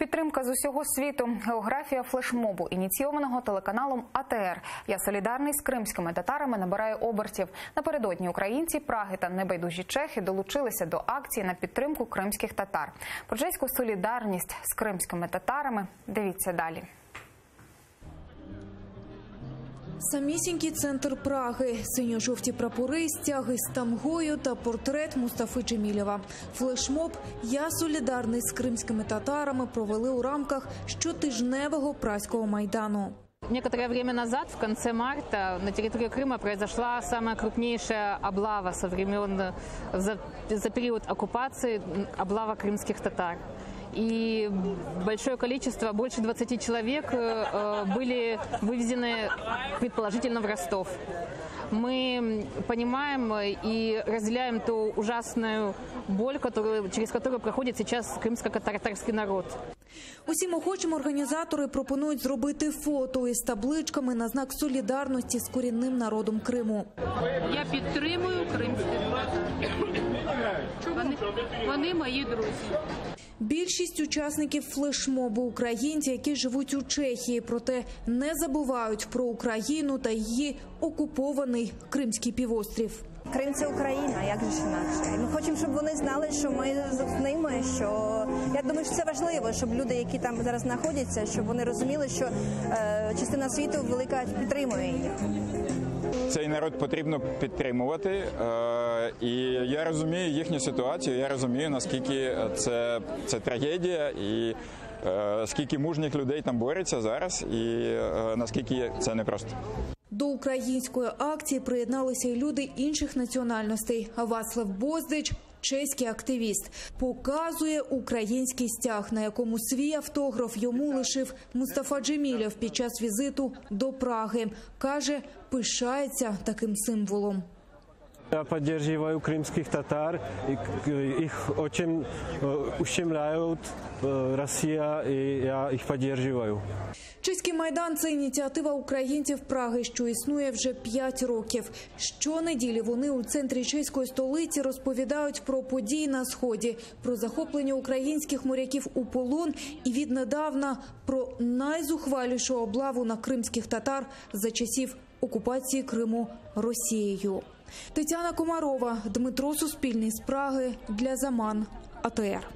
Підтримка з усього світу, географія флешмобу, ініційованого телеканалом АТР. Я солідарний з кримськими татарами набирає обертів. Напередодні українці Праги та небайдужі чехи долучилися до акції на підтримку кримських татар. Про чеську солідарність з кримськими татарами. Дивіться далі. Самісінький центр Праги, синьо-жовті прапори, стяги з тамгою та портрет Мустафи Джемілєва. Флешмоб «Я солідарний з кримськими татарами» провели у рамках щотижневого праського майдану. Некоторое время назад, в конце марта, на территории Крыма произошла самая крупнейшая облава со времен, за, за период оккупации, облава крымских татар И большое количество, больше 20 человек, э, были вывезены предположительно в Ростов. Мы понимаем и разделяем ту ужасную боль, которую, через которую проходит сейчас крымско-татарский народ. Усім охочим організатори пропонують зробити фото із табличками на знак солідарності з корінним народом Криму. Я підтримую кримських татар. Вони, вони мої друзі. Більшість учасників флешмобу українці, які живуть у Чехії, проте не забувають про Україну та її окупований Кримський півострів. Крим це Україна, як же ж інакше. Ми хочемо, щоб вони знали, що ми з ними. Що я думаю, що це важливо, щоб люди, які там зараз знаходяться, щоб вони розуміли, що е, частина світу велика підтримує їх. Цей народ потрібно підтримувати, е, і я розумію їхню ситуацію. Я розумію наскільки це, це трагедія, і е, скільки мужніх людей там бореться зараз, і е, наскільки це непросто. До української акції приєдналися й люди інших національностей. Вацлав Боздич, чеський активіст, показує український стяг, на якому свій автограф йому лишив Мустафа Джемілєв під час візиту до Праги. каже, пишається таким символом. Я поддерживаю крымских татар. И к- Их очень э, ущемляют э, Россия, и я их поддерживаю. Чеський майдан це ініціатива українців Праги, що існує вже п'ять років. Щонеділі вони у центрі чеської столиці розповідають про події на сході, про захоплення українських моряків у полон і віднедавна про найзухвалішу облаву на кримських татар за часів окупації Криму Росією. Тетяна Комарова, Дмитро Суспільний з Праги для Заман АТР.